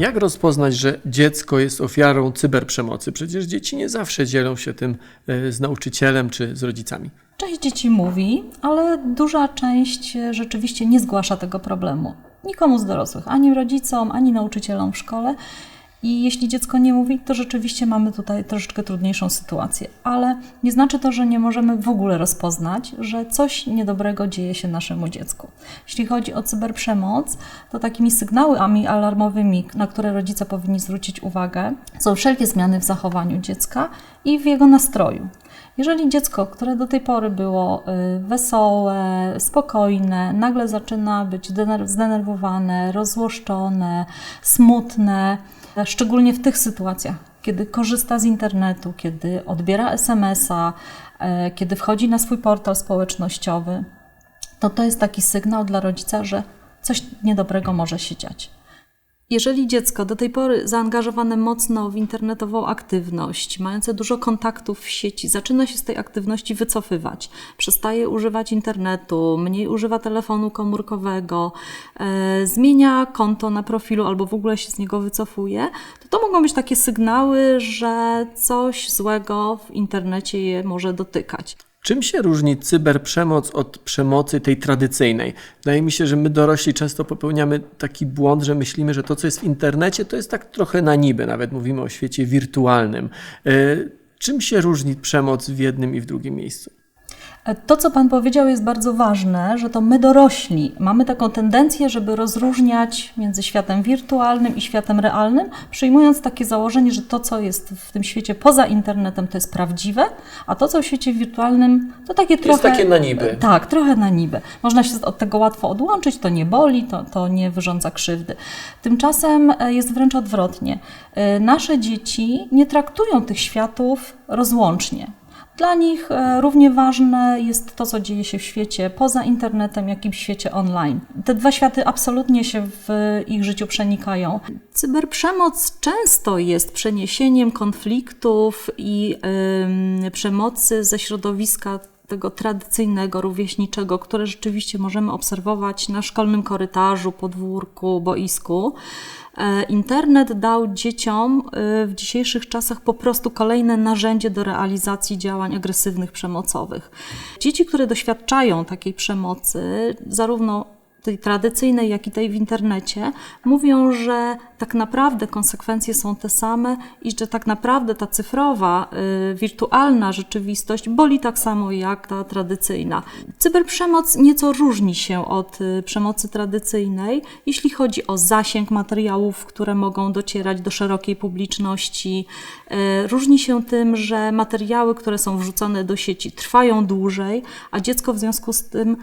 Jak rozpoznać, że dziecko jest ofiarą cyberprzemocy? Przecież dzieci nie zawsze dzielą się tym e, z nauczycielem czy z rodzicami. Część dzieci mówi, ale duża część e, rzeczywiście nie zgłasza tego problemu. Nikomu z dorosłych, ani rodzicom, ani nauczycielom w szkole. I jeśli dziecko nie mówi, to rzeczywiście mamy tutaj troszeczkę trudniejszą sytuację. Ale nie znaczy to, że nie możemy w ogóle rozpoznać, że coś niedobrego dzieje się naszemu dziecku. Jeśli chodzi o cyberprzemoc, to takimi sygnałami alarmowymi, na które rodzice powinni zwrócić uwagę, są wszelkie zmiany w zachowaniu dziecka i w jego nastroju. Jeżeli dziecko, które do tej pory było y, wesołe, spokojne, nagle zaczyna być zdenerwowane, rozłoszczone, smutne, szczególnie w tych sytuacjach, kiedy korzysta z internetu, kiedy odbiera SMS-a, e, kiedy wchodzi na swój portal społecznościowy, to to jest taki sygnał dla rodzica, że coś niedobrego może się dziać. Jeżeli dziecko do tej pory zaangażowane mocno w internetową aktywność, mające dużo kontaktów w sieci, zaczyna się z tej aktywności wycofywać, przestaje używać internetu, mniej używa telefonu komórkowego, e, zmienia konto na profilu albo w ogóle się z niego wycofuje, to to mogą być takie sygnały, że coś złego w internecie je może dotykać. Czym się różni cyberprzemoc od przemocy tej tradycyjnej? Wydaje mi się, że my dorośli często popełniamy taki błąd, że myślimy, że to, co jest w internecie, to jest tak trochę na niby, nawet mówimy o świecie wirtualnym. E, czym się różni przemoc w jednym i w drugim miejscu? To, co Pan powiedział, jest bardzo ważne, że to my dorośli mamy taką tendencję, żeby rozróżniać między światem wirtualnym i światem realnym, przyjmując takie założenie, że to, co jest w tym świecie poza internetem, to jest prawdziwe, a to, co w świecie wirtualnym, to takie jest trochę. takie na niby. Tak, trochę na niby. Można się od tego łatwo odłączyć, to nie boli, to, to nie wyrządza krzywdy. Tymczasem e, jest wręcz odwrotnie. E, nasze dzieci nie traktują tych światów rozłącznie. Dla nich e, równie ważne jest to, co dzieje się w świecie poza internetem, jak i w świecie online. Te dwa światy absolutnie się w ich życiu przenikają. Cyberprzemoc często jest przeniesieniem konfliktów i yy, przemocy ze środowiska tego tradycyjnego, rówieśniczego, które rzeczywiście możemy obserwować na szkolnym korytarzu, podwórku, boisku. E, internet dał dzieciom e, w dzisiejszych czasach po prostu kolejne narzędzie do realizacji działań agresywnych, przemocowych. Dzieci, które doświadczają takiej przemocy, zarówno tej tradycyjnej, jak i tej w internecie, mówią, że tak naprawdę konsekwencje są te same i że tak naprawdę ta cyfrowa, y, wirtualna rzeczywistość boli tak samo jak ta tradycyjna. Cyberprzemoc nieco różni się od y, przemocy tradycyjnej, jeśli chodzi o zasięg materiałów, które mogą docierać do szerokiej publiczności. Y, różni się tym, że materiały, które są wrzucone do sieci, trwają dłużej, a dziecko w związku z tym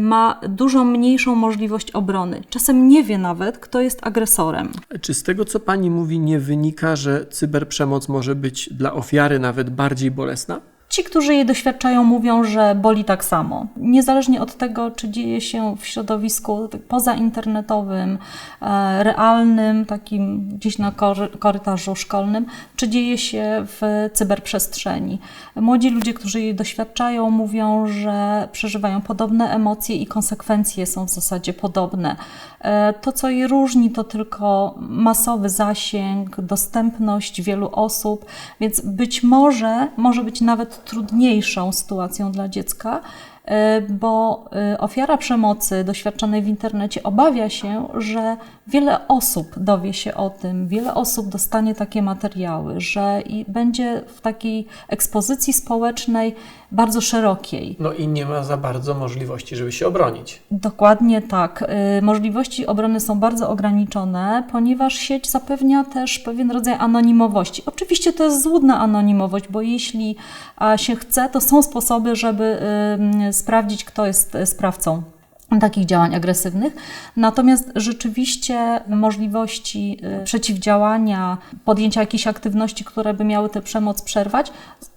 ma dużo mniejszą możliwość obrony. Czasem nie wie nawet, kto jest agresorem. Czy z tego, co pani mówi, nie wynika, że cyberprzemoc może być dla ofiary nawet bardziej bolesna? Ci, którzy jej doświadczają, mówią, że boli tak samo. Niezależnie od tego, czy dzieje się w środowisku pozainternetowym, e, realnym, takim gdzieś na korytarzu szkolnym, czy dzieje się w cyberprzestrzeni. Młodzi ludzie, którzy jej doświadczają, mówią, że przeżywają podobne emocje i konsekwencje są w zasadzie podobne. E, to, co je różni, to tylko masowy zasięg, dostępność wielu osób, więc być może może być nawet trudniejszą sytuacją dla dziecka, bo e, ofiara przemocy doświadczonej w internecie obawia się, że wiele osób dowie się o tym, wiele osób dostanie takie materiały, że i będzie w takiej ekspozycji społecznej bardzo szerokiej. No i nie ma za bardzo możliwości, żeby się obronić. Dokładnie tak. Y, możliwości obrony są bardzo ograniczone, ponieważ sieć zapewnia też pewien rodzaj anonimowości. Oczywiście to jest złudna anonimowość, bo jeśli się chce, to są sposoby, żeby sprawdzić, kto jest y, sprawcą takich działań agresywnych. Natomiast rzeczywiście możliwości y, przeciwdziałania, podjęcia jakichś aktywności, które by miały tę przemoc przerwać,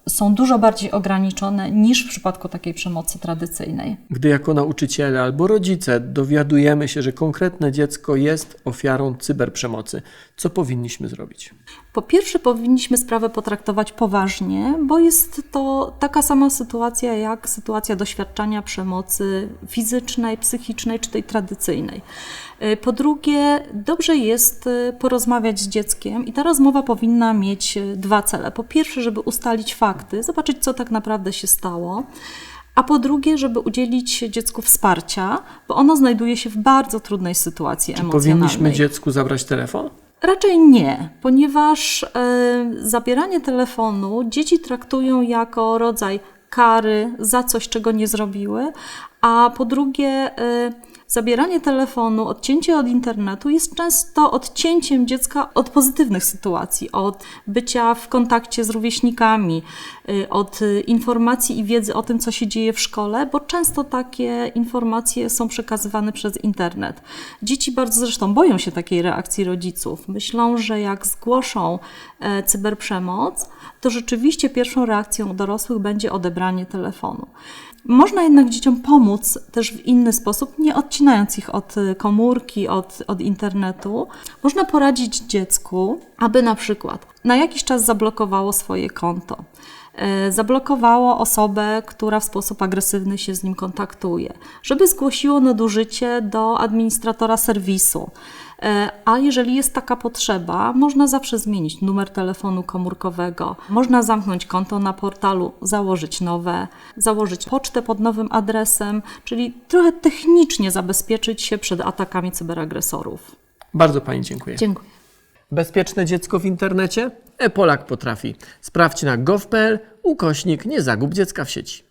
są dużo bardziej ograniczone niż w przypadku takiej przemocy tradycyjnej. Gdy jako nauczyciele albo rodzice dowiadujemy się, że konkretne dziecko jest ofiarą cyberprzemocy, co powinniśmy zrobić? Po pierwsze, powinniśmy sprawę potraktować poważnie, bo jest to taka sama sytuacja jak sytuacja doświadczania przemocy fizycznej, psychicznej czy tej tradycyjnej. Y, Po drugie, dobrze jest y, porozmawiać z dzieckiem i ta rozmowa powinna mieć y, dwa cele. Po pierwsze, żeby ustalić fakty, zobaczyć, co tak naprawdę się stało. A po drugie, żeby udzielić dziecku wsparcia, bo ono znajduje się w bardzo trudnej sytuacji emocjonalnej. Powinniśmy dziecku zabrać telefon? Raczej nie, ponieważ e, zabieranie telefonu dzieci traktują jako rodzaj kary za coś, czego nie zrobiły, a po drugie, e, zabieranie telefonu, odcięcie od internetu jest często odcięciem dziecka od pozytywnych sytuacji, od bycia w kontakcie z rówieśnikami, y, od y, informacji i wiedzy o tym, co się dzieje w szkole, bo często takie informacje są przekazywane przez internet. Dzieci bardzo zresztą boją się takiej reakcji rodziców. Myślą, że jak zgłoszą e, cyberprzemoc, to rzeczywiście pierwszą reakcją dorosłych będzie odebranie telefonu. Można jednak dzieciom pomóc też w inny sposób, nie odcinając ich od y, komórki, od, od internetu. Można poradzić dziecku, aby na przykład na jakiś czas zablokowało swoje konto. E, Zablokowało osobę, która w sposób agresywny się z nim kontaktuje, żeby zgłosiło nadużycie do administratora serwisu. E, A jeżeli jest taka potrzeba, można zawsze zmienić numer telefonu komórkowego, można zamknąć konto na portalu, założyć nowe, założyć pocztę pod nowym adresem, czyli trochę technicznie zabezpieczyć się przed atakami cyberagresorów. Bardzo Pani dziękuję. Dziękuję. Bezpieczne dziecko w internecie? E-Polak potrafi. Sprawdź na gov.pl ukośnik nie zagub dziecka w sieci.